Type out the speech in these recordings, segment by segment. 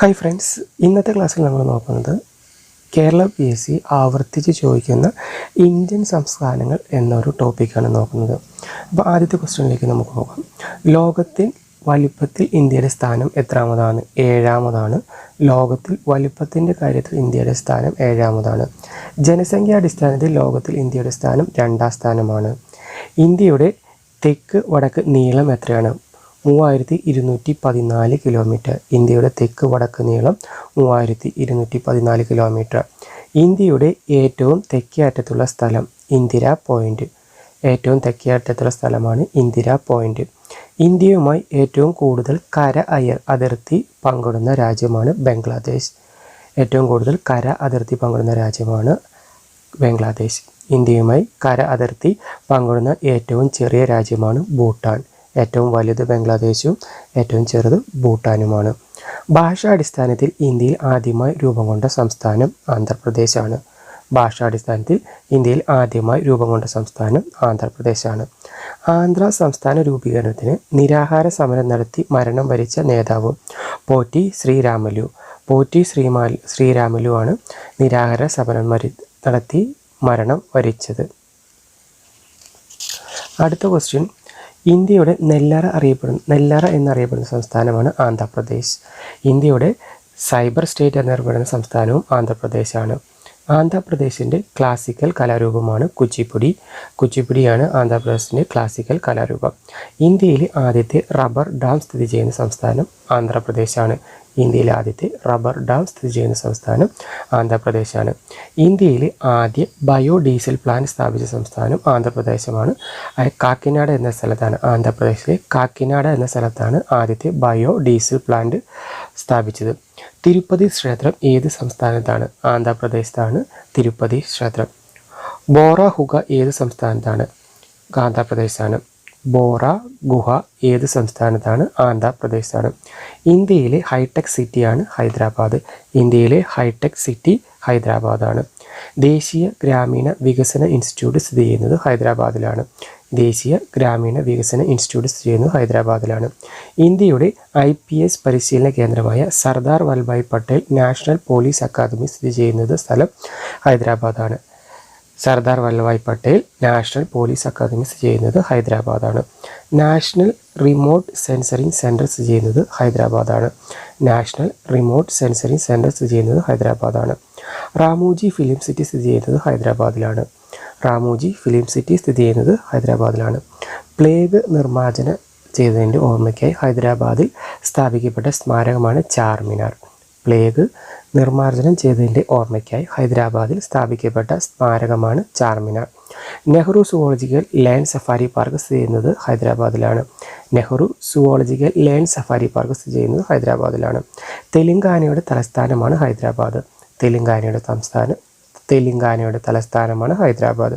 Hi friends ഇന്നത്തെ ക്ലാസ്സിൽ നമ്മൾ നോക്കുന്നത് കേരള പി എസ് സി ആവർത്തിച്ച് ചോദിക്കുന്ന ഇന്ത്യൻ സംസ്ഥാനങ്ങൾ എന്നൊരു ടോപ്പിക്കാണ് നോക്കുന്നത്. അപ്പോൾ ആദ്യത്തെ ക്വസ്റ്റ്യനിലേക്ക് നമുക്ക് പോകാം. ലോകത്തിൽ വലിപ്പത്തിൽ ഇന്ത്യയുടെ സ്ഥാനം എത്രാമതാണ്? ഏഴാമതാണ്. ലോകത്തിൽ വലിപ്പത്തിന്റെ കാര്യത്തിൽ ഇന്ത്യയുടെ സ്ഥാനം ഏഴാമതാണ്. ജനസംഖ്യാടിസ്ഥാനത്തിൽ ലോകത്തിൽ ഇന്ത്യയുടെ സ്ഥാനം രണ്ടാം സ്ഥാനമാണ്. ഇന്ത്യയുടെ തെക്ക് വടക്ക് നീളം എത്രയാണ്? മൂവായിരത്തി ഇരുന്നൂറ്റി പതിനാല് കിലോമീറ്റർ. ഇന്ത്യയുടെ തെക്ക് വടക്ക് നീളം മൂവായിരത്തി ഇരുന്നൂറ്റി പതിനാല് കിലോമീറ്റർ. ഇന്ത്യയുടെ ഏറ്റവും തെക്കേ അറ്റത്തുള്ള സ്ഥലം ഇന്ദിര പോയിന്റ്. ഏറ്റവും തെക്കേ അറ്റത്തുള്ള സ്ഥലമാണ് ഇന്ദിര പോയിന്റ്. ഇന്ത്യയുമായി ഏറ്റവും കൂടുതൽ കര അയർ അതിർത്തി പങ്കിടുന്ന രാജ്യമാണ് ബംഗ്ലാദേശ്. ഏറ്റവും കൂടുതൽ കര അതിർത്തി പങ്കിടുന്ന രാജ്യമാണ് ബംഗ്ലാദേശ്. ഇന്ത്യയുമായി കര അതിർത്തി പങ്കിടുന്ന ഏറ്റവും ചെറിയ രാജ്യമാണ് ഭൂട്ടാൻ. ഏറ്റവും വലുത് ബംഗ്ലാദേശും ഏറ്റവും ചെറുത് ഭൂട്ടാനുമാണ്. ഭാഷാടിസ്ഥാനത്തിൽ ഇന്ത്യയിൽ ആദ്യമായി രൂപം കൊണ്ട സംസ്ഥാനം ആന്ധ്രാപ്രദേശാണ്. ഭാഷാടിസ്ഥാനത്തിൽ ഇന്ത്യയിൽ ആദ്യമായി രൂപം കൊണ്ട സംസ്ഥാനം ആന്ധ്രാപ്രദേശാണ്. ആന്ധ്ര സംസ്ഥാന രൂപീകരണത്തിന് നിരാഹാര സമരം നടത്തി മരണം വരിച്ച നേതാവ് പോറ്റി ശ്രീരാമലു. പോറ്റി ശ്രീമാൽ ശ്രീരാമലു ആണ് നിരാഹാര സമരം മരി നടത്തി മരണം വരിച്ചത്. അടുത്ത ക്വസ്റ്റ്യൻ ഇന്ത്യയുടെ നെല്ലറ അറിയപ്പെടുന്ന നെല്ലറ എന്നറിയപ്പെടുന്ന സംസ്ഥാനമാണ് ആന്ധ്രാപ്രദേശ്. ഇന്ത്യയുടെ സൈബർ സ്റ്റേറ്റ് എന്നറിയപ്പെടുന്ന സംസ്ഥാനവും ആന്ധ്രാപ്രദേശാണ്. ആന്ധ്രാപ്രദേശിന്റെ ക്ലാസിക്കൽ കലാരൂപമാണ് കുച്ചിപ്പുടി. കുച്ചിപ്പുടിയാണ് ആന്ധ്രാപ്രദേശിന്റെ ക്ലാസിക്കൽ കലാരൂപം. ഇന്ത്യയിലെ ആദ്യത്തെ റബ്ബർ ഡാം സ്ഥിതി ചെയ്യുന്ന സംസ്ഥാനം ആന്ധ്രാപ്രദേശാണ്. ഇന്ത്യയിലെ ആദ്യത്തെ റബ്ബർ ഡാം സ്ഥിതി ചെയ്യുന്ന സംസ്ഥാനം ആന്ധ്രാപ്രദേശാണ്. ഇന്ത്യയിലെ ആദ്യ ബയോഡീസൽ പ്ലാന്റ് സ്ഥാപിച്ച സംസ്ഥാനം ആന്ധ്രാപ്രദേശമാണ്. കാക്കിനാട് എന്ന സ്ഥലത്താണ് ആന്ധ്രാപ്രദേശിലെ കാക്കിനാട് എന്ന സ്ഥലത്താണ് ആദ്യത്തെ ബയോഡീസൽ പ്ലാന്റ് സ്ഥാപിച്ചത്. തിരുപ്പതി ക്ഷേത്രം ഏത് സംസ്ഥാനത്താണ്? ആന്ധ്രാപ്രദേശത്താണ് തിരുപ്പതി ക്ഷേത്രം. ബോറ ഹുഗ ഏത് സംസ്ഥാനത്താണ്? ആന്ധ്രാപ്രദേശാണ്. ബോറ ഗുഹ ഏത് സംസ്ഥാനത്താണ്? ആന്ധ്രാപ്രദേശാണ് ഇന്ത്യയിലെ ഹൈടെക് സിറ്റിയാണ് ഹൈദരാബാദ്. ഇന്ത്യയിലെ ഹൈടെക് സിറ്റി ഹൈദരാബാദാണ്. ദേശീയ ഗ്രാമീണ വികസന ഇൻസ്റ്റിറ്റ്യൂട്ട് സ്ഥിതി ചെയ്യുന്നത് ഹൈദരാബാദിലാണ്. ദേശീയ ഗ്രാമീണ വികസന ഇൻസ്റ്റിറ്റ്യൂട്ട് സ്ഥിതി ചെയ്യുന്നത് ഹൈദരാബാദിലാണ്. ഇന്ത്യയുടെ ഐ പി എസ് പരിശീലന കേന്ദ്രമായ Sardar Vallabhbhai Patel national police academy സ്ഥിതി ചെയ്യുന്നത് സ്ഥലം ഹൈദരാബാദാണ്. Sardar Vallabhbhai Patel national police academy സ്ഥിതി ചെയ്യുന്നത് ഹൈദരാബാദാണ്. നാഷണൽ റിമോട്ട് സെൻസറിങ് സെന്റർ സ്ഥിതി ചെയ്യുന്നത് ഹൈദരാബാദാണ്. നാഷണൽ റിമോട്ട് സെൻസറിങ് സെന്റർ സ്ഥിതി ചെയ്യുന്നത് ഹൈദരാബാദാണ്. റാമോജി ഫിലിം സിറ്റി സ്ഥിതി ചെയ്യുന്നത് ഹൈദരാബാദിലാണ്. റാമോജി ഫിലിം സിറ്റി സ്ഥിതി ചെയ്യുന്നത് ഹൈദരാബാദിലാണ്. പ്ലേഗ് നിർമ്മാർജന ചെയ്തതിന്റെ ഓർമ്മയ്ക്കായി ഹൈദരാബാദിൽ സ്ഥാപിക്കപ്പെട്ട സ്മാരകമാണ് ചാർമിനാർ. പ്ലേഗ് നിർമ്മാർജനം ചെയ്തതിന്റെ ഓർമ്മയ്ക്കായി ഹൈദരാബാദിൽ സ്ഥാപിക്കപ്പെട്ട സ്മാരകമാണ് Charminar. Nehru zoological land safari park സ്ഥിതി ചെയ്യുന്നത് ഹൈദരാബാദിലാണ്. Nehru zoological land safari park സ്ഥിതി ചെയ്യുന്നത് ഹൈദരാബാദിലാണ്. തെലങ്കാനയുടെ തലസ്ഥാനമാണ് ഹൈദരാബാദ്. തെലങ്കാനയുടെ സംസ്ഥാനം തെലങ്കാനയുടെ തലസ്ഥാനമാണ് ഹൈദരാബാദ്.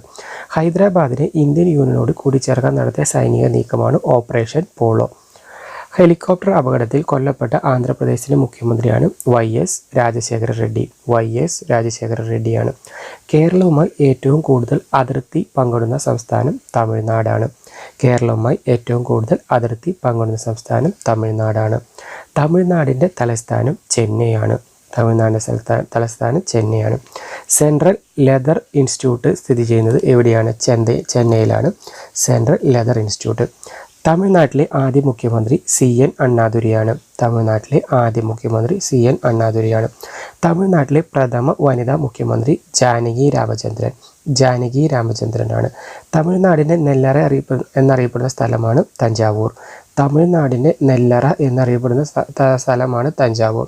ഹൈദരാബാദിനെ ഇന്ത്യൻ യൂണിയനോട് കൂടിച്ചേർക്കാൻ നടത്തിയ സൈനിക നീക്കമാണ് ഓപ്പറേഷൻ പോളോ. ഹെലികോപ്റ്റർ അപകടത്തിൽ കൊല്ലപ്പെട്ട ആന്ധ്രാപ്രദേശിലെ മുഖ്യമന്ത്രിയാണ് Y S Rajasekhara Reddy. Y S Rajasekhara റെഡ്ഡിയാണ്. കേരളവുമായി ഏറ്റവും കൂടുതൽ അതിർത്തി പങ്കിടുന്ന സംസ്ഥാനം തമിഴ്നാടാണ്. കേരളവുമായി ഏറ്റവും കൂടുതൽ അതിർത്തി പങ്കിടുന്ന സംസ്ഥാനം തമിഴ്നാടാണ്. തമിഴ്നാടിന്റെ തലസ്ഥാനം ചെന്നൈയാണ്. തമിഴ്നാടിന്റെ തലസ്ഥാനം ചെന്നൈയാണ്. സെൻട്രൽ ലെതർ ഇൻസ്റ്റിറ്റ്യൂട്ട് സ്ഥിതി ചെയ്യുന്നത് എവിടെയാണ്? ചെന്നൈ ചെന്നൈയിലാണ്. Central leather institute. തമിഴ്നാട്ടിലെ ആദ്യ മുഖ്യമന്ത്രി സി എൻ അണ്ണാദുരിയാണ്. തമിഴ്നാട്ടിലെ ആദ്യ മുഖ്യമന്ത്രി സി എൻ അണ്ണാദുരിയാണ്. തമിഴ്നാട്ടിലെ പ്രഥമ വനിതാ മുഖ്യമന്ത്രി ജാനകി രാമചന്ദ്രൻ. ജാനകി രാമചന്ദ്രനാണ്. തമിഴ്നാടിന്റെ നെല്ലറ അറിയപ്പെ എന്നറിയപ്പെടുന്ന സ്ഥലമാണ് തഞ്ചാവൂർ. തമിഴ്നാടിന്റെ നെല്ലറ എന്നറിയപ്പെടുന്ന സ്ഥ- സ്ഥലമാണ് തഞ്ചാവൂർ.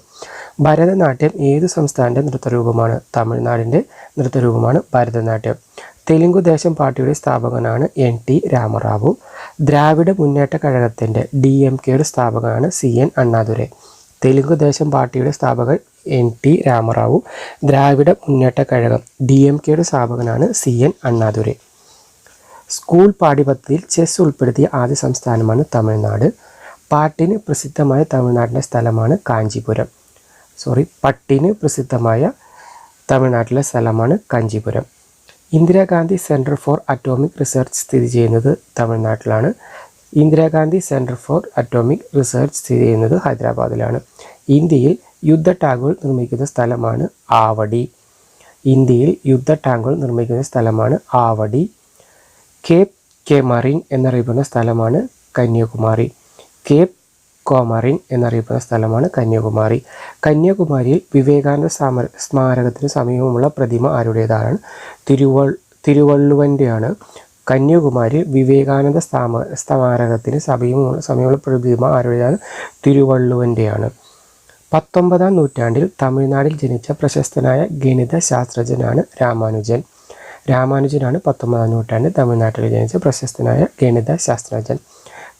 ഭരതനാട്യം ഏത് സംസ്ഥാനത്തെ നൃത്തരൂപമാണ്? തമിഴ്നാടിന്റെ നൃത്തരൂപമാണ് ഭരതനാട്യം. തെലുങ്കുദേശം പാർട്ടിയുടെ സ്ഥാപകനാണ് എൻ ടി രാമറാവു. ദ്രാവിഡ മുന്നേറ്റ കഴകത്തിന്റെ ഡി എം കെയുടെ സ്ഥാപകനാണ് സി എൻ അണ്ണാദുരൈ. തെലുങ്കുദേശം പാർട്ടിയുടെ സ്ഥാപകൻ എൻ ടി രാമറാവു. ദ്രാവിഡ മുന്നേറ്റ കഴകം ഡി എം കെയുടെ സ്ഥാപകനാണ് സി എൻ അണ്ണാദുരൈ. സ്കൂൾ പാഠ്യപദ്ധതിയിൽ ചെസ് ഉൾപ്പെടുത്തിയ ആദ്യ സംസ്ഥാനമാണ് തമിഴ്നാട്. പാട്ടിന് പ്രസിദ്ധമായ തമിഴ്നാട്ടിലെ സ്ഥലമാണ് കാഞ്ചീപുരം. സോറി പട്ടിന് പ്രസിദ്ധമായ തമിഴ്നാട്ടിലെ സ്ഥലമാണ് Kanchipuram. Indira Gandhi centre for atomic research സ്ഥിതി ചെയ്യുന്നത് തമിഴ്നാട്ടിലാണ്. Indira Gandhi centre for atomic research സ്ഥിതി ചെയ്യുന്നത് ഹൈദരാബാദിലാണ്. ഇന്ത്യയിൽ യുദ്ധ ടാങ്കുകൾ നിർമ്മിക്കുന്ന സ്ഥലമാണ് ആവടി. ഇന്ത്യയിൽ യുദ്ധ ടാങ്കുകൾ നിർമ്മിക്കുന്ന സ്ഥലമാണ് ആവടി. കേപ്പ് കെമറിൻ എന്നറിയപ്പെടുന്ന സ്ഥലമാണ് കന്യാകുമാരി. കേപ്പ് കോമറിൻ എന്നറിയപ്പെടുന്ന സ്ഥലമാണ് കന്യാകുമാരി. കന്യാകുമാരിയിൽ വിവേകാനന്ദ സ്മാര സ്മാരകത്തിന് സമീപമുള്ള പ്രതിമ ആരുടേതാണ്? തിരുവൾ തിരുവള്ളുവന്റെയാണ്. കന്യാകുമാരി വിവേകാനന്ദ സ്ഥാമ സ്മാരകത്തിന് സമീപമുള്ള സമീപമുള്ള പ്രതിമ ആരുടേതാണ്? തിരുവള്ളുവന്റെയാണ്. പത്തൊമ്പതാം നൂറ്റാണ്ടിൽ തമിഴ്നാട്ടിൽ ജനിച്ച പ്രശസ്തനായ ഗണിത ശാസ്ത്രജ്ഞനാണ് രാമാനുജൻ. രാമാനുജനാണ് പത്തൊമ്പതാം നൂറ്റാണ്ടിൽ തമിഴ്നാട്ടിൽ ജനിച്ച പ്രശസ്തനായ ഗണിത ശാസ്ത്രജ്ഞൻ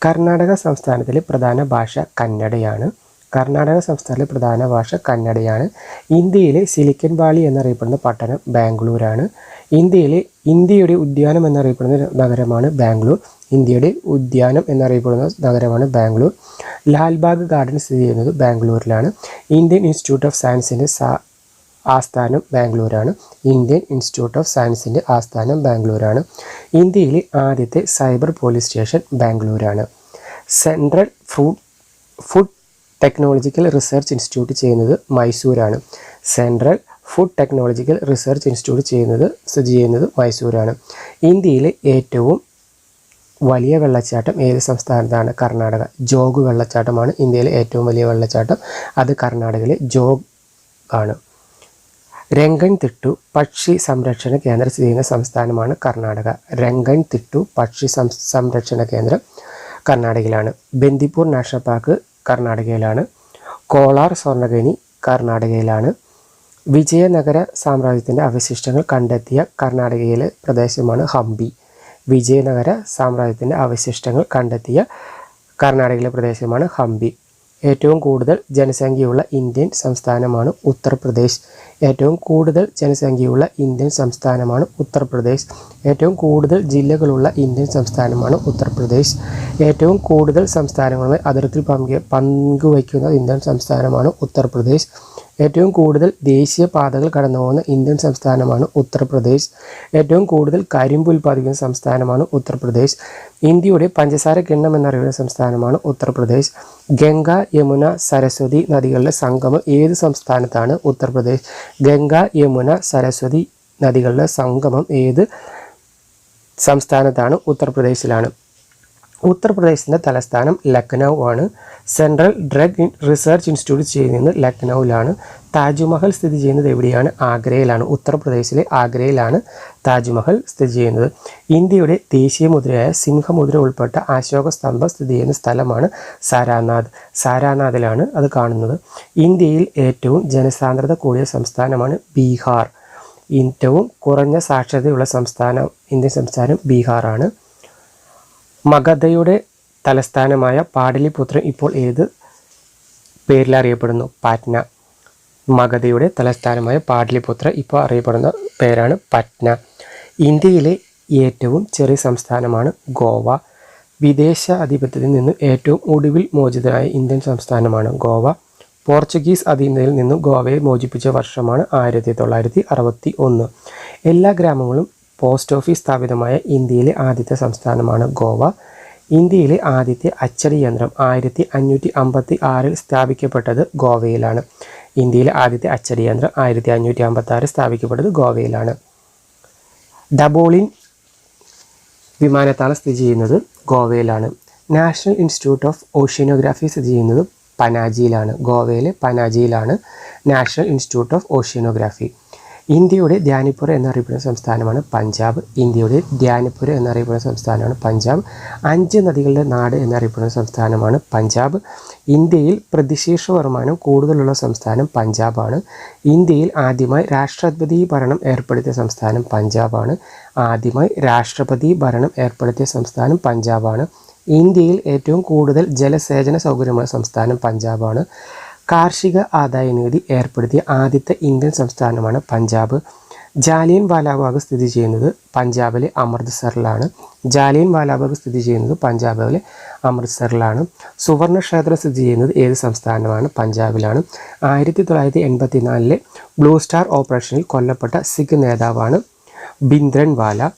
കർണാടക സംസ്ഥാനത്തിലെ പ്രധാന ഭാഷ കന്നഡയാണ്. കർണാടക സംസ്ഥാനത്തിലെ പ്രധാന ഭാഷ കന്നഡയാണ്. ഇന്ത്യയിലെ സിലിക്കൻ വാലി എന്നറിയപ്പെടുന്ന പട്ടണം ബാംഗ്ലൂരാണ്. ഇന്ത്യയിലെ ഇന്ത്യയുടെ ഉദ്യാനം എന്നറിയപ്പെടുന്ന നഗരമാണ് ബാംഗ്ലൂർ. ഇന്ത്യയുടെ ഉദ്യാനം എന്നറിയപ്പെടുന്ന നഗരമാണ് ബാംഗ്ലൂർ. ലാൽബാഗ് ഗാർഡൻ സ്ഥിതി ചെയ്യുന്നത് ബാംഗ്ലൂരിലാണ്. ഇന്ത്യൻ ഇൻസ്റ്റിറ്റ്യൂട്ട് ഓഫ് സയൻസിന്റെ ആസ്ഥാനം ബാംഗ്ലൂരാണ്. ഇന്ത്യൻ ഇൻസ്റ്റിറ്റ്യൂട്ട് ഓഫ് സയൻസിന്റെ ആസ്ഥാനം ബാംഗ്ലൂരാണ്. ഇന്ത്യയിലെ ആദ്യത്തെ cyber police station ബാംഗ്ലൂരാണ്. Central food food technological research institute ചെയ്യുന്നത് മൈസൂരാണ്. Central food technological research institute ചെയ്യുന്നത് സ്ഥിതി ചെയ്യുന്നത് മൈസൂരാണ്. ഇന്ത്യയിലെ ഏറ്റവും വലിയ വെള്ളച്ചാട്ടം ഏത് സംസ്ഥാനത്താണ്? കർണാടക. ജോഗ് വെള്ളച്ചാട്ടമാണ് ഇന്ത്യയിലെ ഏറ്റവും വലിയ വെള്ളച്ചാട്ടം. അത് കർണാടകയിലെ ജോഗ് ആണ്. രംഗൻ തിട്ടു പക്ഷി സംരക്ഷണ കേന്ദ്രം സ്ഥിതി ചെയ്യുന്ന സംസ്ഥാനമാണ് കർണാടക. രംഗൻ തിട്ടു പക്ഷി സംരക്ഷണ കേന്ദ്രം കർണാടകയിലാണ്. ബന്ദിപ്പൂർ നാഷണൽ പാർക്ക് കർണാടകയിലാണ്. കോളാർ സ്വർണഖനി കർണാടകയിലാണ്. വിജയനഗര സാമ്രാജ്യത്തിന്റെ അവശിഷ്ടങ്ങൾ കണ്ടെത്തിയ കർണാടകയിലെ പ്രദേശമാണ് ഹംപി. വിജയനഗര സാമ്രാജ്യത്തിന്റെ അവശിഷ്ടങ്ങൾ കണ്ടെത്തിയ കർണാടകയിലെ പ്രദേശമാണ് ഹംപി. ഏറ്റവും കൂടുതൽ ജനസംഖ്യയുള്ള ഇന്ത്യൻ സംസ്ഥാനമാണ് ഉത്തർപ്രദേശ്. ഏറ്റവും കൂടുതൽ ജനസംഖ്യയുള്ള ഇന്ത്യൻ സംസ്ഥാനമാണ് ഉത്തർപ്രദേശ്. ഏറ്റവും കൂടുതൽ ജില്ലകളുള്ള ഇന്ത്യൻ സംസ്ഥാനമാണ് ഉത്തർപ്രദേശ്. ഏറ്റവും കൂടുതൽ സംസ്ഥാനങ്ങളുമായി അതിർത്തി പങ്ക് പങ്കുവയ്ക്കുന്ന ഇന്ത്യൻ സംസ്ഥാനമാണ് ഉത്തർപ്രദേശ്. ഏറ്റവും കൂടുതൽ ദേശീയ പാതകൾ കടന്നു പോകുന്ന ഇന്ത്യൻ സംസ്ഥാനമാണ് ഉത്തർപ്രദേശ്. ഏറ്റവും കൂടുതൽ കരിമ്പ് ഉൽപ്പാദിക്കുന്ന സംസ്ഥാനമാണ് ഉത്തർപ്രദേശ്. ഇന്ത്യയുടെ പഞ്ചസാര കിണ്ണം എന്നറിയുന്ന സംസ്ഥാനമാണ് ഉത്തർപ്രദേശ്. ഗംഗ യമുന സരസ്വതി നദികളുടെ സംഗമം ഏത് സംസ്ഥാനത്താണ് ഉത്തർപ്രദേശ്? ഗംഗ യമുന സരസ്വതി നദികളുടെ സംഗമം ഏത് സംസ്ഥാനത്താണ് ഉത്തർപ്രദേശിലാണ്? ഉത്തർപ്രദേശിന്റെ തലസ്ഥാനം ലക്നൗ ആണ്. സെൻട്രൽ ഡ്രഗ് റിസർച്ച് ഇൻസ്റ്റിറ്റ്യൂട്ട് ചെയ്യുന്നത് ലക്നൌവിലാണ്. താജ്മഹൽ സ്ഥിതി ചെയ്യുന്നത് എവിടെയാണ്? ആഗ്രയിലാണ്. ഉത്തർപ്രദേശിലെ ആഗ്രയിലാണ് താജ്മഹൽ സ്ഥിതി ചെയ്യുന്നത്. ഇന്ത്യയുടെ ദേശീയ മുദ്രയായ സിംഹമുദ്ര ഉൾപ്പെട്ട അശോക സ്തംഭം സ്ഥിതി ചെയ്യുന്ന സ്ഥലമാണ് സാരാനാഥ്. സാരാനാഥിലാണ് അത് കാണുന്നത്. ഇന്ത്യയിൽ ഏറ്റവും ജനസാന്ദ്രത കൂടിയ സംസ്ഥാനമാണ് ബീഹാർ. ഏറ്റവും കുറഞ്ഞ സാക്ഷരതയുള്ള സംസ്ഥാനം ഇന്ത്യൻ സംസ്ഥാനം ബീഹാറാണ്. മഗധയുടെ തലസ്ഥാനമായ പാടലിപുത്രം ഇപ്പോൾ ഏത് പേരിൽ അറിയപ്പെടുന്നു പാറ്റ്ന മഗധയുടെ തലസ്ഥാനമായ പാടലിപുത്ര ഇപ്പോൾ അറിയപ്പെടുന്ന പേരാണ് പറ്റ്ന ഇന്ത്യയിലെ ഏറ്റവും ചെറിയ സംസ്ഥാനമാണ് ഗോവ. വിദേശ അധിപത്യത്തിൽ നിന്ന് ഏറ്റവും ഒടുവിൽ മോചിതനായ ഇന്ത്യൻ സംസ്ഥാനമാണ് ഗോവ. പോർച്ചുഗീസ് അധീനതയിൽ നിന്നും ഗോവയെ മോചിപ്പിച്ച വർഷമാണ് ആയിരത്തി തൊള്ളായിരത്തി അറുപത്തി ഒന്ന്. എല്ലാ ഗ്രാമങ്ങളും പോസ്റ്റ് ഓഫീസ് സ്ഥാപിതമായ ഇന്ത്യയിലെ ആദ്യത്തെ സംസ്ഥാനമാണ് ഗോവ. ഇന്ത്യയിലെ ആദ്യത്തെ അച്ചടി യന്ത്രം ആയിരത്തി അഞ്ഞൂറ്റി അമ്പത്തി ആറിൽ സ്ഥാപിക്കപ്പെട്ടത് ഗോവയിലാണ്. ഇന്ത്യയിലെ ആദ്യത്തെ അച്ചടി യന്ത്രം ആയിരത്തി അഞ്ഞൂറ്റി അമ്പത്തി ആറിൽ സ്ഥാപിക്കപ്പെട്ടത് ഗോവയിലാണ്. ഡബോളിൻ വിമാനത്താവളം സ്ഥിതി ചെയ്യുന്നത് ഗോവയിലാണ്. നാഷണൽ ഇൻസ്റ്റിറ്റ്യൂട്ട് ഓഫ് ഓഷ്യനോഗ്രാഫി സ്ഥിതി ചെയ്യുന്നത് പനാജിയിലാണ്. ഗോവയിലെ പനാജിയിലാണ് നാഷണൽ ഇൻസ്റ്റിറ്റ്യൂട്ട് ഓഫ് ഓഷ്യനോഗ്രാഫി. ഇന്ത്യയുടെ ധ്യാനിപ്പുര എന്നറിയപ്പെടുന്ന സംസ്ഥാനമാണ് പഞ്ചാബ്. ഇന്ത്യയുടെ ധ്യാനിപ്പുര എന്നറിയപ്പെടുന്ന സംസ്ഥാനമാണ് പഞ്ചാബ്. അഞ്ച് നദികളുടെ നാട് എന്നറിയപ്പെടുന്ന സംസ്ഥാനമാണ് പഞ്ചാബ്. ഇന്ത്യയിൽ പ്രതിശീർഷ വരുമാനം കൂടുതലുള്ള സംസ്ഥാനം പഞ്ചാബാണ്. ഇന്ത്യയിൽ ആദ്യമായി രാഷ്ട്രപതി ഭരണം ഏർപ്പെടുത്തിയ സംസ്ഥാനം പഞ്ചാബാണ്. ആദ്യമായി രാഷ്ട്രപതി ഭരണം ഏർപ്പെടുത്തിയ സംസ്ഥാനം പഞ്ചാബാണ്. ഇന്ത്യയിൽ ഏറ്റവും കൂടുതൽ ജലസേചന സൗകര്യമുള്ള സംസ്ഥാനം പഞ്ചാബാണ്. കാർഷിക ആദായ നികുതി ഏർപ്പെടുത്തിയ ആദ്യത്തെ ഇന്ത്യൻ സംസ്ഥാനമാണ് പഞ്ചാബ്. ജാലിയൻ വാലാബാഗ് സ്ഥിതി ചെയ്യുന്നത് പഞ്ചാബിലെ അമൃത്സറിലാണ്. ജാലിയൻ വാലാബാഗ് സ്ഥിതി ചെയ്യുന്നത് പഞ്ചാബിലെ അമൃത്സറിലാണ്. സുവർണ ക്ഷേത്രം സ്ഥിതി ചെയ്യുന്നത് ഏത് സംസ്ഥാനമാണ്? പഞ്ചാബിലാണ്. ആയിരത്തി തൊള്ളായിരത്തി എൺപത്തി നാലിലെ ബ്ലൂ സ്റ്റാർ ഓപ്പറേഷനിൽ കൊല്ലപ്പെട്ട സിഖ് നേതാവാണ് ബിന്ദ്രൻ വാല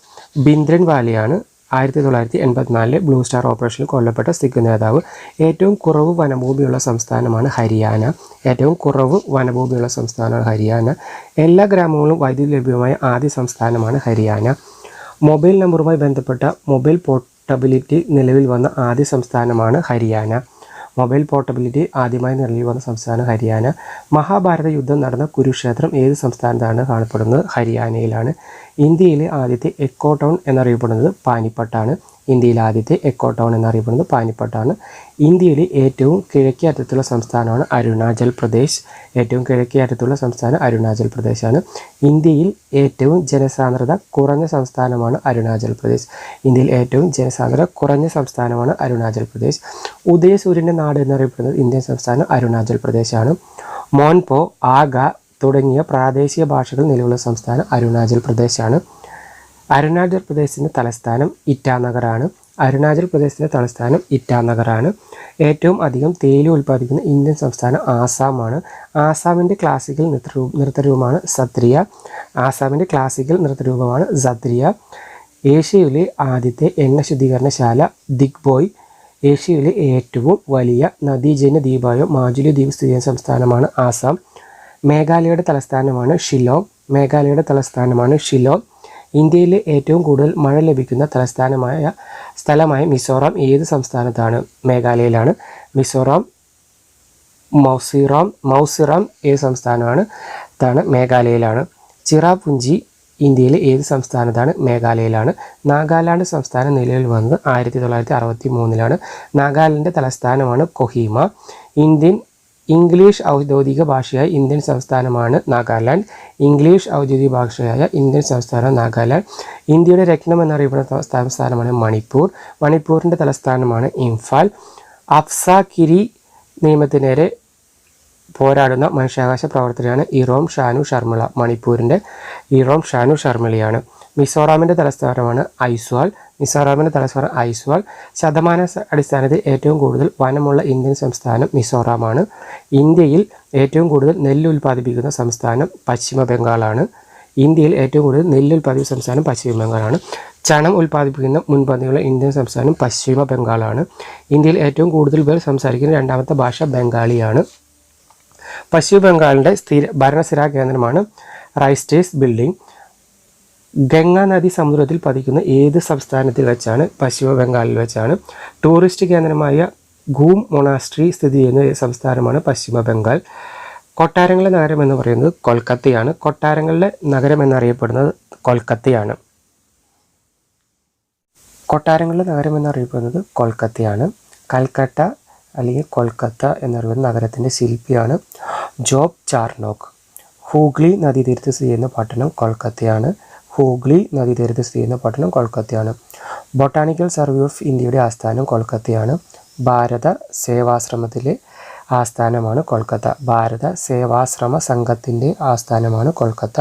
ബിന്ദ്രൻ വാലയാണ് ആയിരത്തി തൊള്ളായിരത്തി എൺപത്തിനാലിലെ ബ്ലൂ സ്റ്റാർ ഓപ്പറേഷനിൽ കൊല്ലപ്പെട്ട സിഖ് നേതാവ്. ഏറ്റവും കുറവ് വനഭൂമിയുള്ള സംസ്ഥാനമാണ് ഹരിയാന. ഏറ്റവും കുറവ് വനഭൂമിയുള്ള സംസ്ഥാനമാണ് ഹരിയാന. എല്ലാ ഗ്രാമങ്ങളും വൈദ്യുതി ലഭ്യമായ ആദ്യ സംസ്ഥാനമാണ് ഹരിയാന. മൊബൈൽ നമ്പറുമായി ബന്ധപ്പെട്ട മൊബൈൽ പോർട്ടബിലിറ്റി നിലവിൽ വന്ന ആദ്യ സംസ്ഥാനമാണ് ഹരിയാന. മൊബൈൽ പോർട്ടബിലിറ്റി ആദ്യമായി നിലവിൽ വന്ന സംസ്ഥാനം ഹരിയാന. മഹാഭാരത യുദ്ധം നടന്ന കുരുക്ഷേത്രം ഏത് സംസ്ഥാനത്താണ് കാണപ്പെടുന്നത്? ഹരിയാനയിലാണ്. ഇന്ത്യയിലെ ആദ്യത്തെ എക്കോ ടൗൺ എന്നറിയപ്പെടുന്നത് പാനിപ്പട്ടാണ്. ഇന്ത്യയിലെ ആദ്യത്തെ എക്കോ ടൗൺ എന്നറിയപ്പെടുന്നത് പാനിപ്പട്ടാണ്. ഇന്ത്യയിലെ ഏറ്റവും കിഴക്കേ അറ്റത്തുള്ള സംസ്ഥാനമാണ് അരുണാചൽ പ്രദേശ്. ഏറ്റവും കിഴക്കേ അറ്റത്തുള്ള സംസ്ഥാനം അരുണാചൽ പ്രദേശാണ്. ഇന്ത്യയിൽ ഏറ്റവും ജനസാന്ദ്രത കുറഞ്ഞ സംസ്ഥാനമാണ് അരുണാചൽ പ്രദേശ്. ഇന്ത്യയിൽ ഏറ്റവും ജനസാന്ദ്രത കുറഞ്ഞ സംസ്ഥാനമാണ് അരുണാചൽ പ്രദേശ്. ഉദയസൂര്യന്റെ നാട് എന്നറിയപ്പെടുന്നത് ഇന്ത്യൻ സംസ്ഥാനം അരുണാചൽ പ്രദേശാണ്. മോൻപോ ആഗ തുടങ്ങിയ പ്രാദേശിക ഭാഷകൾ നിലവിലുള്ള സംസ്ഥാനം അരുണാചൽ പ്രദേശാണ്. അരുണാചൽ പ്രദേശിന്റെ തലസ്ഥാനം ഇറ്റാനഗറാണ് അരുണാചൽ പ്രദേശിന്റെ തലസ്ഥാനം ഇറ്റാനഗറാണ് ഏറ്റവും അധികം തേയില ഉൽപ്പാദിക്കുന്ന ഇന്ത്യൻ സംസ്ഥാനം ആസാമാണ്. ആസാമിന്റെ ക്ലാസിക്കൽ നൃത്തരൂ നൃത്തരൂപമാണ് സത്രിയ. ആസാമിന്റെ ക്ലാസിക്കൽ നൃത്തരൂപമാണ് സത്രിയ. ഏഷ്യയിലെ ആദ്യത്തെ എണ്ണ ശുദ്ധീകരണശാല ദിഗ്ബോയ്. ഏഷ്യയിലെ ഏറ്റവും വലിയ നദീജന്യ ദ്വീപായ മാജുലി ദ്വീപ് സ്ഥിതി സംസ്ഥാനമാണ് ആസാം. മേഘാലയയുടെ തലസ്ഥാനമാണ് ഷില്ലോങ് മേഘാലയയുടെ തലസ്ഥാനമാണ് ഷില്ലോങ് ഇന്ത്യയിലെ ഏറ്റവും കൂടുതൽ മഴ ലഭിക്കുന്ന തലസ്ഥാനമായ സ്ഥലമായ മിസോറാം ഏത് സംസ്ഥാനത്താണ്? മേഘാലയയിലാണ്. മിസോറാം മൗസിറാം മൗസിറാം ഏത് സംസ്ഥാനമാണ്? ഇതാണ് മേഘാലയയിലാണ്. ചിറാപുഞ്ചി ഇന്ത്യയിലെ ഏത് സംസ്ഥാനത്താണ്? മേഘാലയയിലാണ്. നാഗാലാൻഡ് സംസ്ഥാനം നിലവിൽ വന്നത് ആയിരത്തി തൊള്ളായിരത്തി അറുപത്തി മൂന്നിലാണ്. നാഗാലാൻഡിന്റെ തലസ്ഥാനമാണ് കൊഹീമ. ഇന്ത്യൻ ഇംഗ്ലീഷ് ഔദ്യോഗിക ഭാഷയായ ഇന്ത്യൻ സംസ്ഥാനമാണ് നാഗാലാൻഡ്. ഇംഗ്ലീഷ് ഔദ്യോഗിക ഭാഷയായ ഇന്ത്യൻ സംസ്ഥാനം നാഗാലാൻഡ്. ഇന്ത്യയുടെ രത്നം എന്നറിയപ്പെടുന്ന സംസ്ഥാനമാണ് മണിപ്പൂർ. മണിപ്പൂരിന്റെ തലസ്ഥാനമാണ് ഇംഫാൽ. അഫ്സാകിരി നിയമത്തിനേരെ പോരാടുന്ന മനുഷ്യാവകാശ പ്രവർത്തനയാണ് ഇറോം ഷാനു ശർമിള മണിപ്പൂരിന്റെ ഇറോം ഷാനു ശർമിളയാണ് മിസോറാമിന്റെ തലസ്ഥാനമാണ് ഐസ്വാൾ. മിസോറാമിന്റെ തലസ്ഥാനം ഐസ്വാൾ. ശതമാന അടിസ്ഥാനത്തിൽ ഏറ്റവും കൂടുതൽ വനമുള്ള ഇന്ത്യൻ സംസ്ഥാനം മിസോറാമാണ്. ഇന്ത്യയിൽ ഏറ്റവും കൂടുതൽ നെല്ല് ഉൽപ്പാദിപ്പിക്കുന്ന സംസ്ഥാനം പശ്ചിമ ബംഗാളാണ്. ഇന്ത്യയിൽ ഏറ്റവും കൂടുതൽ നെല്ല് ഉൽപ്പാദിപ്പിക്കുന്ന സംസ്ഥാനം പശ്ചിമ ബംഗാളാണ്. ചണം ഉൽപ്പാദിപ്പിക്കുന്ന മുൻപന്തിയുള്ള ഇന്ത്യൻ സംസ്ഥാനം പശ്ചിമ ബംഗാളാണ്. ഇന്ത്യയിൽ ഏറ്റവും കൂടുതൽ പേർ സംസാരിക്കുന്ന രണ്ടാമത്തെ ഭാഷ ബംഗാളിയാണ്. പശ്ചിമ ബംഗാളിന്റെ സ്ഥിര ഭരണസ്ഥിരാ കേന്ദ്രമാണ് റൈസ്റ്റേഴ്സ് ബിൽഡിംഗ്. ഗംഗാ നദി സമുദ്രത്തിൽ പതിക്കുന്ന ഏത് സംസ്ഥാനത്തിൽ വെച്ചാണ് പശ്ചിമ ബംഗാളിൽ വെച്ചാണ് ടൂറിസ്റ്റ് കേന്ദ്രമായ ഗൂം മൊണാസ്ട്രി സ്ഥിതി ചെയ്യുന്ന സംസ്ഥാനമാണ് പശ്ചിമ ബംഗാൾ. കൊട്ടാരങ്ങളുടെ നഗരം എന്ന് പറയുന്നത് കൊൽക്കത്തയാണ്. കൊട്ടാരങ്ങളിലെ നഗരം എന്നറിയപ്പെടുന്നത് കൊൽക്കത്തയാണ്. കൊട്ടാരങ്ങളിലെ നഗരം എന്നറിയപ്പെടുന്നത് കൊൽക്കത്തയാണ്. കൽക്കട്ട അല്ലെങ്കിൽ കൊൽക്കത്ത എന്നറിയുന്ന നഗരത്തിന്റെ ശില്പിയാണ് ജോബ് ചാർനോക്ക്. ഹൂഗ്ലി നദീതീരത്ത് സ്ഥിതി ചെയ്യുന്ന പട്ടണം കൊൽക്കത്തയാണ്. ഹൂഗ്ലി നദീതീരത്ത് സ്ഥിതി ചെയ്യുന്ന പട്ടണം കൊൽക്കത്തയാണ്. ബൊട്ടാണിക്കൽ സർവേ ഓഫ് ഇന്ത്യയുടെ ആസ്ഥാനം കൊൽക്കത്തയാണ്. ഭാരത സേവാശ്രമത്തിലെ ആസ്ഥാനമാണ് കൊൽക്കത്ത. ഭാരത സേവാശ്രമ സംഘത്തിന്റെ ആസ്ഥാനമാണ് കൊൽക്കത്ത.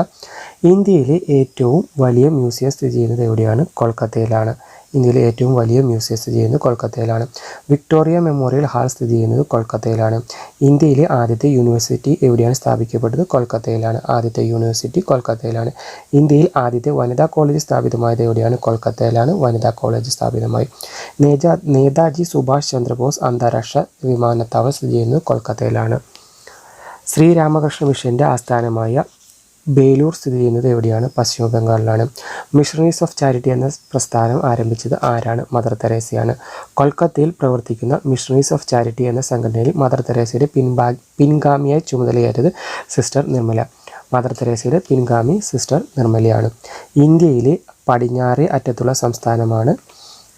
ഇന്ത്യയിലെ ഏറ്റവും വലിയ മ്യൂസിയം സ്ഥിതി ചെയ്യുന്നത് എവിടെയാണ്? കൊൽക്കത്തയിലാണ്. ഇന്ത്യയിലെ ഏറ്റവും വലിയ മ്യൂസിയം സ്ഥിതി ചെയ്യുന്നത് കൊൽക്കത്തയിലാണ്. വിക്ടോറിയ മെമ്മോറിയൽ ഹാൾ സ്ഥിതി ചെയ്യുന്നത് കൊൽക്കത്തയിലാണ്. ഇന്ത്യയിലെ ആദ്യത്തെ യൂണിവേഴ്സിറ്റി എവിടെയാണ് സ്ഥാപിക്കപ്പെട്ടത്? കൊൽക്കത്തയിലാണ്. ആദ്യത്തെ യൂണിവേഴ്സിറ്റി കൊൽക്കത്തയിലാണ്. ഇന്ത്യയിൽ ആദ്യത്തെ വനിതാ കോളേജ് സ്ഥാപിതമായത് എവിടെയാണ്? കൊൽക്കത്തയിലാണ് വനിതാ കോളേജ് സ്ഥാപിതമായി. നേജാ നേതാജി സുഭാഷ് ചന്ദ്രബോസ് അന്താരാഷ്ട്ര വിമാനത്താവളം സ്ഥിതി ചെയ്യുന്നത് കൊൽക്കത്തയിലാണ്. ശ്രീരാമകൃഷ്ണ മിഷന്റെ ആസ്ഥാനമായ ബേലൂർ സ്ഥിതി ചെയ്യുന്നത് എവിടെയാണ്? പശ്ചിമ ബംഗാളിലാണ്. മിഷണറീസ് ഓഫ് ചാരിറ്റി എന്ന പ്രസ്ഥാനം ആരംഭിച്ചത് ആരാണ്? മദർ തെരേസയാണ് കൊൽക്കത്തയിൽ പ്രവർത്തിക്കുന്ന മിഷണറീസ് ഓഫ് ചാരിറ്റി എന്ന സംഘടനയിൽ മദർ തെരേസയുടെ പിൻഭാ പിൻഗാമിയായി ചുമതലയേറ്റത് സിസ്റ്റർ നിർമ്മല. മദർ തെരേസയുടെ പിൻഗാമി സിസ്റ്റർ നിർമ്മലയാണ്. ഇന്ത്യയിലെ പടിഞ്ഞാറേ അറ്റത്തുള്ള സംസ്ഥാനമാണ്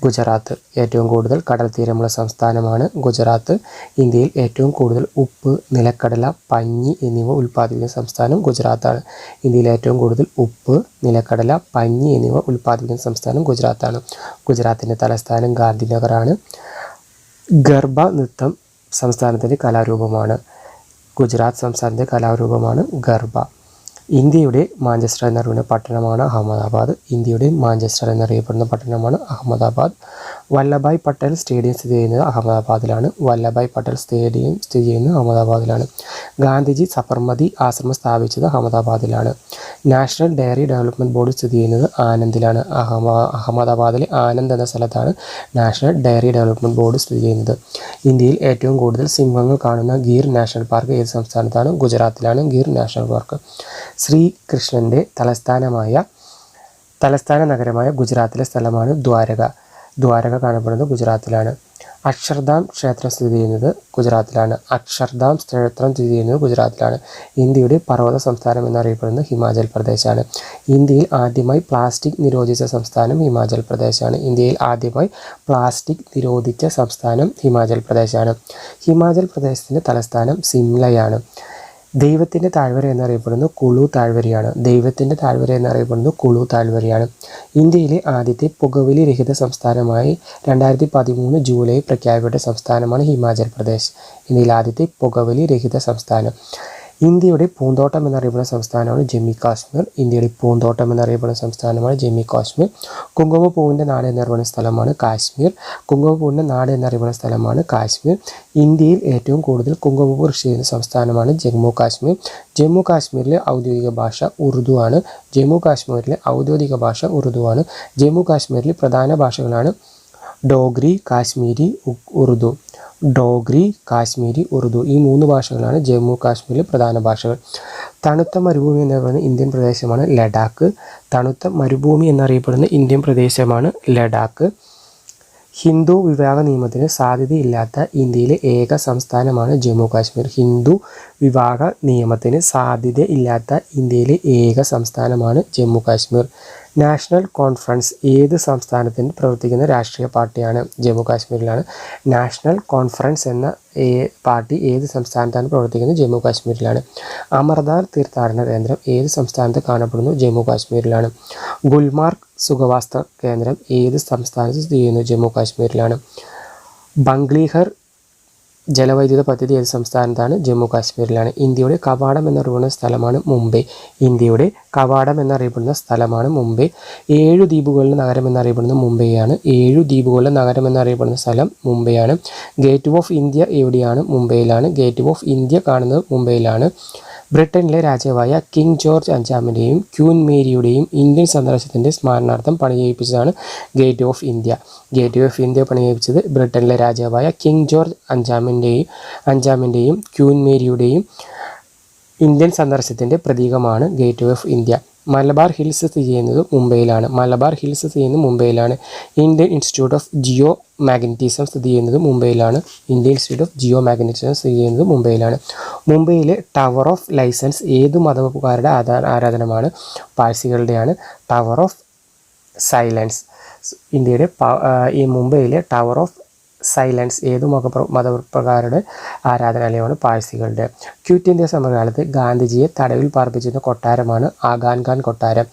ഗുജറാത്ത് ഏറ്റവും കൂടുതൽ കടൽ തീരമുള്ള സംസ്ഥാനമാണ് ഗുജറാത്ത്. ഇന്ത്യയിൽ ഏറ്റവും കൂടുതൽ ഉപ്പ് നിലക്കടല പഞ്ഞി എന്നിവ ഉൽപ്പാദിപ്പിക്കുന്ന സംസ്ഥാനം ഗുജറാത്താണ്. ഇന്ത്യയിൽ ഏറ്റവും കൂടുതൽ ഉപ്പ് നിലക്കടല പഞ്ഞി എന്നിവ ഉൽപ്പാദിപ്പിക്കുന്ന സംസ്ഥാനം ഗുജറാത്താണ്. ഗുജറാത്തിന്റെ തലസ്ഥാനം ഗാന്ധിനഗറാണ്. ഗർഭ നൃത്തം സംസ്ഥാനത്തിന്റെ കലാരൂപമാണ്. ഗുജറാത്ത് സംസ്ഥാനത്തെ കലാരൂപമാണ് ഗർഭ. ഇന്ത്യയുടെ മാഞ്ചസ്റ്റർ എന്നറിയുന്ന പട്ടണമാണ് അഹമ്മദാബാദ്. ഇന്ത്യയുടെ മാഞ്ചസ്റ്റർ എന്നറിയപ്പെടുന്ന പട്ടണമാണ് അഹമ്മദാബാദ്. വല്ലഭായ് പട്ടേൽ സ്റ്റേഡിയം സ്ഥിതി ചെയ്യുന്നത് അഹമ്മദാബാദിലാണ്. വല്ലഭായ് പട്ടേൽ സ്റ്റേഡിയം സ്ഥിതി ചെയ്യുന്നത് അഹമ്മദാബാദിലാണ്. ഗാന്ധിജി സബർമതി ആശ്രമം സ്ഥാപിച്ചത് അഹമ്മദാബാദിലാണ്. നാഷണൽ ഡയറി ഡെവലപ്മെന്റ് ബോർഡ് സ്ഥിതി ചെയ്യുന്നത് ആനന്ദിലാണ്. അഹമ്മ അഹമ്മദാബാദിലെ ആനന്ദ് എന്ന സ്ഥലത്താണ് നാഷണൽ ഡയറി ഡെവലപ്മെന്റ് ബോർഡ് സ്ഥിതി ചെയ്യുന്നത്. ഇന്ത്യയിൽ ഏറ്റവും കൂടുതൽ സിംഹങ്ങൾ കാണുന്ന ഗീർ നാഷണൽ പാർക്ക് ഏത് സംസ്ഥാനത്താണ്? ഗുജറാത്തിലാണ് ഗീർ നാഷണൽ പാർക്ക്. ശ്രീകൃഷ്ണന്റെ തലസ്ഥാനമായ തലസ്ഥാന നഗരമായ ഗുജറാത്തിലെ സ്ഥലമാണ് ദ്വാരക. ദ്വാരക കാണപ്പെടുന്നത് ഗുജറാത്തിലാണ്. അക്ഷർധാം ക്ഷേത്രം സ്ഥിതി ചെയ്യുന്നത് ഗുജറാത്തിലാണ്. അക്ഷർധാം ക്ഷേത്രം സ്ഥിതി ചെയ്യുന്നത് ഗുജറാത്തിലാണ്. ഇന്ത്യയുടെ പർവത സംസ്ഥാനം എന്നറിയപ്പെടുന്നത് ഹിമാചൽ പ്രദേശാണ്. ഇന്ത്യയിൽ ആദ്യമായി പ്ലാസ്റ്റിക് നിരോധിച്ച സംസ്ഥാനം ഹിമാചൽ പ്രദേശാണ്. ഇന്ത്യയിൽ ആദ്യമായി പ്ലാസ്റ്റിക് നിരോധിച്ച സംസ്ഥാനം ഹിമാചൽ പ്രദേശാണ്. ഹിമാചൽ പ്രദേശത്തിന്റെ തലസ്ഥാനം സിംലയാണ്. ദൈവത്തിന്റെ താഴ്വര എന്നറിയപ്പെടുന്നത് കുളു താഴ്വരയാണ്. ദൈവത്തിന്റെ താഴ്വര എന്നറിയപ്പെടുന്നത് കുളു താഴ്വരയാണ്. ഇന്ത്യയിലെ ആദ്യത്തെ പുകവലി രഹിത സംസ്ഥാനമായി രണ്ടായിരത്തി പതിമൂന്ന് ജൂലൈ പ്രഖ്യാപിക്കപ്പെട്ട സംസ്ഥാനമാണ് ഹിമാചൽ പ്രദേശ്. ഇന്ത്യയിലെ ആദ്യത്തെ പുകവലി രഹിത സംസ്ഥാനം. ഇന്ത്യയുടെ പൂന്തോട്ടം എന്നറിയപ്പെടുന്ന സംസ്ഥാനമാണ് ജമ്മു കാശ്മീർ. ഇന്ത്യയുടെ പൂന്തോട്ടം എന്നറിയപ്പെടുന്ന സംസ്ഥാനമാണ് ജമ്മു കാശ്മീർ. കുങ്കുമപ്പൂവിന്റെ നാട് എന്നറിയപ്പെടുന്ന സ്ഥലമാണ് കാശ്മീർ. കുങ്കുമപ്പൂവിന്റെ നാട് എന്നറിയപ്പെടുന്ന സ്ഥലമാണ് കാശ്മീർ. ഇന്ത്യയിൽ ഏറ്റവും കൂടുതൽ കുങ്കുമപ്പൂ കൃഷി ചെയ്യുന്ന സംസ്ഥാനമാണ് ജമ്മു കാശ്മീർ. ജമ്മു കാശ്മീരിലെ ഔദ്യോഗിക ഭാഷ ഉറുദു ആണ്. ജമ്മു കാശ്മീരിലെ ഔദ്യോഗിക ഭാഷ ഉറുദു ആണ്. ജമ്മു കാശ്മീരിലെ പ്രധാന ഭാഷകളാണ് ഡോഗ്രി കാശ്മീരി ഉറുദു. ഡോഗ്രി കാശ്മീരി ഉറുദു ഈ മൂന്ന് ഭാഷകളാണ് ജമ്മു കാശ്മീരിലെ പ്രധാന ഭാഷകൾ. തണുത്ത മരുഭൂമി എന്നറിയപ്പെടുന്ന ഇന്ത്യൻ പ്രദേശമാണ് ലഡാക്ക്. തണുത്ത മരുഭൂമി എന്നറിയപ്പെടുന്ന ഇന്ത്യൻ പ്രദേശമാണ് ലഡാക്ക്. ഹിന്ദു വിവാഹ നിയമത്തിന് സാധ്യതയില്ലാത്ത ഇന്ത്യയിലെ ഏക സംസ്ഥാനമാണ് ജമ്മു കാശ്മീർ. ഹിന്ദു വിവാഹ നിയമത്തിന് സാധ്യതയില്ലാത്ത ഇന്ത്യയിലെ ഏക സംസ്ഥാനമാണ് ജമ്മു കാശ്മീർ. നാഷണൽ കോൺഫറൻസ് ഏത് സംസ്ഥാനത്തിന് പ്രവർത്തിക്കുന്ന രാഷ്ട്രീയ പാർട്ടിയാണ്? ജമ്മു കാശ്മീരിലാണ്. നാഷണൽ കോൺഫറൻസ് എന്ന പാർട്ടി ഏത് സംസ്ഥാനത്താണ് പ്രവർത്തിക്കുന്നത്? ജമ്മു കാശ്മീരിലാണ്. അമർദാർ തീർത്ഥാടന കേന്ദ്രം ഏത് സംസ്ഥാനത്ത് കാണപ്പെടുന്നു? ജമ്മു കാശ്മീരിലാണ്. ഗുൽമാർഗ് സുഖവാസ്ത കേന്ദ്രം ഏത് സംസ്ഥാനത്ത് സ്ഥിതി ചെയ്യുന്നു? ജമ്മു കാശ്മീരിലാണ്. ബംഗ്ലീഹർ ജലവൈദ്യുത പദ്ധതി ഏത് സംസ്ഥാനത്താണ് ജമ്മു കാശ്മീരിലാണ് ഇന്ത്യയുടെ കവാടം എന്നറിയപ്പെടുന്ന സ്ഥലമാണ് മുംബൈ. ഇന്ത്യയുടെ കവാടം എന്നറിയപ്പെടുന്ന സ്ഥലമാണ് മുംബൈ. ഏഴു ദ്വീപുകളുടെ നഗരം എന്നറിയപ്പെടുന്ന മുംബൈയാണ്. ഏഴു ദ്വീപുകളുടെ നഗരം എന്നറിയപ്പെടുന്ന സ്ഥലം മുംബൈയാണ്. ഗേറ്റ് ഓഫ് ഇന്ത്യ എവിടെയാണ്? മുംബൈയിലാണ്. ഗേറ്റ് ഓഫ് ഇന്ത്യ കാണുന്നത് മുംബൈയിലാണ്. ബ്രിട്ടനിലെ രാജാവായ കിങ് ജോർജ് അഞ്ചാമന്റെയും ക്യൂൻ മേരിയുടെയും ഇന്ത്യൻ സന്ദർശനത്തിന്റെ സ്മരണാർത്ഥം പണികഴിപ്പിച്ചതാണ് gate of India. Gate of India പണികഴിപ്പിച്ചത് ബ്രിട്ടനിലെ രാജാവായ കിങ് ജോർജ് അഞ്ചാമന്റെയും അഞ്ചാമന്റെയും ക്യൂൻ മേരിയുടെയും ഇന്ത്യൻ സന്ദർശനത്തിന്റെ പ്രതീകമാണ് gate of India. Malabar hills സ്ഥിതി ചെയ്യുന്നത് മുംബൈയിലാണ്. മലബാർ ഹിൽസ് സ്ഥിതി ചെയ്യുന്നത് മുംബൈയിലാണ്. Indian institute of geomagnetism സ്ഥിതി ചെയ്യുന്നത് മുംബൈയിലാണ്. Indian institute of geomagnetism സ്ഥിതി ചെയ്യുന്നത് മുംബൈയിലാണ്. മുംബൈയിലെ ടവർ ഓഫ് ലൈസൻസ് ഏത് മതക്കാരുടെ ആരാധനമാണ്? പാഴ്സികളുടെയാണ്. Tower of silence. ഇന്ത്യയുടെ ഈ മുംബൈയിലെ ടവർ ഓഫ് സൈലൻസ് ഏത് മത മതപ്രകാരുടെ ആരാധനാലയമാണ് പാഴ്സികളുടെ. ക്യൂറ്റ് ഇന്ത്യ സമരകാലത്ത് ഗാന്ധിജിയെ തടവിൽ പാർപ്പിച്ചിരുന്ന കൊട്ടാരമാണ് ആഗാൻ ഖാൻ കൊട്ടാരം.